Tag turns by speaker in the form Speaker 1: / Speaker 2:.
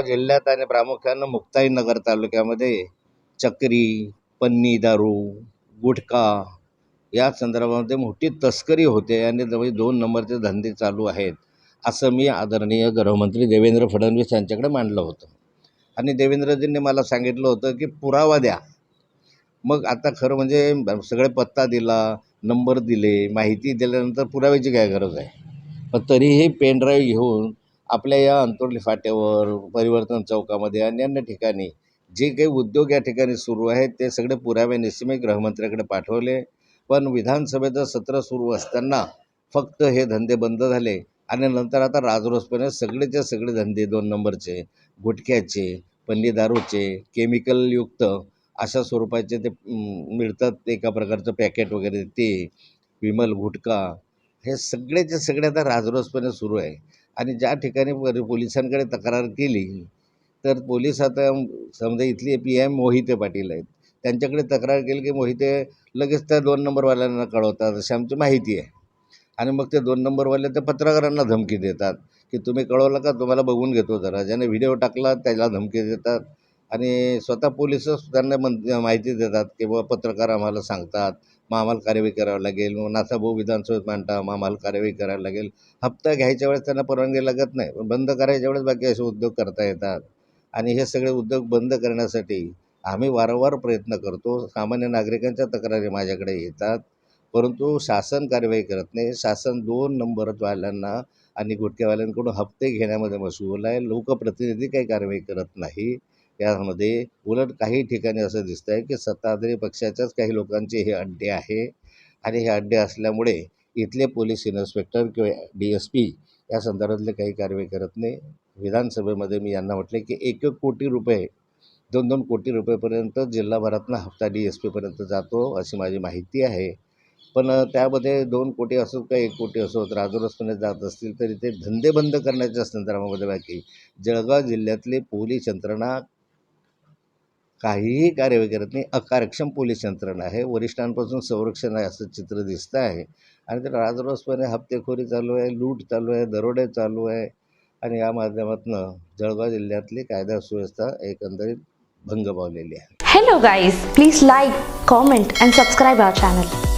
Speaker 1: जिल्ह्यात आणि प्रामुख्यानं मुक्ताईनगर तालुक्यामध्ये चक्री पन्नी दारू गुटखा या संदर्भामध्ये मोठी तस्करी होते आणि जवळ दोन नंबरचे धंदे चालू आहेत असं मी आदरणीय गृहमंत्री देवेंद्र फडणवीस यांच्याकडे मांडलं होतं. आणि देवेंद्रजींनी मला सांगितलं होतं की पुरावा द्या. मग आता खरं म्हणजे सगळे पत्ता दिला नंबर दिले माहिती दिल्यानंतर पुराव्याची काय गरज आहे? पण तरीही पेनड्राईव्ह घेऊन आपल्या या अंतोर्ली फाट्यावर परिवर्तन चौकामध्ये आणि अन्य ठिकाणी जे काही उद्योग या ठिकाणी सुरू आहेत ते सगळे पुरावे मी गृहमंत्र्याकडे पाठवले. पण विधानसभेचं सत्र सुरू असताना फक्त हे धंदे बंद झाले आणि नंतर आता राजरोसपणे सगळेचे सगळे धंदे दोन नंबरचे गुटख्याचे पल्ली दारूचे केमिकलयुक्त अशा स्वरूपाचे ते मिळतात. एका प्रकारचं पॅकेट वगैरे ते विमल गुटखा हे सगळेचे सगळे आता राजरोसपणे सुरू आहे. आणि ज्या ठिकाणी पोलिसांकडे तक्रार केली तर पोलीस आता समजा इथली पी एम मोहिते पाटील आहेत त्यांच्याकडे तक्रार केली की मोहिते लगेच त्या दोन नंबरवाल्यांना कळवतात अशी आमची माहिती आहे. आणि मग ते दोन नंबरवाले त्या पत्रकारांना धमकी देतात की तुम्ही कळवलं का तुम्हाला बघून घेतो जरा. ज्याने व्हिडिओ टाकला त्याला धमकी देतात. आणि स्वतः पोलिसच त्यांना मन माहिती देतात की बुवा पत्रकार आम्हाला सांगतात मग आम्हाला कार्यवाही करावी लागेल मग नाथाभाऊ विधानसभेत मांडता मग आम्हाला कार्यवाही करायला लागेल. हप्ता घ्यायच्या वेळेस त्यांना परवानगी लागत नाही पण बंद करायच्या वेळेस बाकी असे उद्योग करता येतात. आणि हे सगळे उद्योग बंद करण्यासाठी आम्ही वारंवार प्रयत्न करतो. सामान्य नागरिकांच्या तक्रारी माझ्याकडे येतात परंतु शासन कार्यवाही करत नाही. शासन दोन नंबरवाल्यांना आणि गुटख्यावाल्यांकडून हप्ते घेण्यामध्ये मशगूल आहे. लोकप्रतिनिधी काही कारवाई करत नाही. यामध्ये उलट काही ठिकाणी असं दिसतं आहे की सत्ताधारी पक्षाच्याच काही लोकांचे हे अड्डे आहे. आणि हे अड्डे असल्यामुळे इथले पोलीस इन्स्पेक्टर किंवा डी एस पी या संदर्भातले काही कारवाई करत नाही. विधानसभेमध्ये मी यांना म्हटले की एक एक कोटी रुपये दोन दोन कोटी रुपयेपर्यंत जिल्हाभरातनं हप्ता डी एस पीपर्यंत जातो अशी माझी माहिती आहे. पण त्यामध्ये दोन कोटी असोत का एक कोटी असो राजरोसपणे जात असतील तरी ते धंदे बंद करण्याच्या संदर्भामध्ये बाकी जळगाव जिल्ह्यातली पोलीस यंत्रणा काहीही कार्यवाही करत नाही. अकार्यक्षम पोलीस यंत्रणा आहे. वरिष्ठांपासून संरक्षण आहे असं चित्र दिसतं आहे. आणि तर राजरोसपणे हप्तेखोरी चालू आहे लूट चालू आहे दरोडे चालू आहे. आणि या माध्यमातून जळगाव जिल्ह्यातली कायदा सुव्यवस्था एकंदरीत भंग पावलेली आहे.
Speaker 2: Hello guys please like comment and subscribe our channel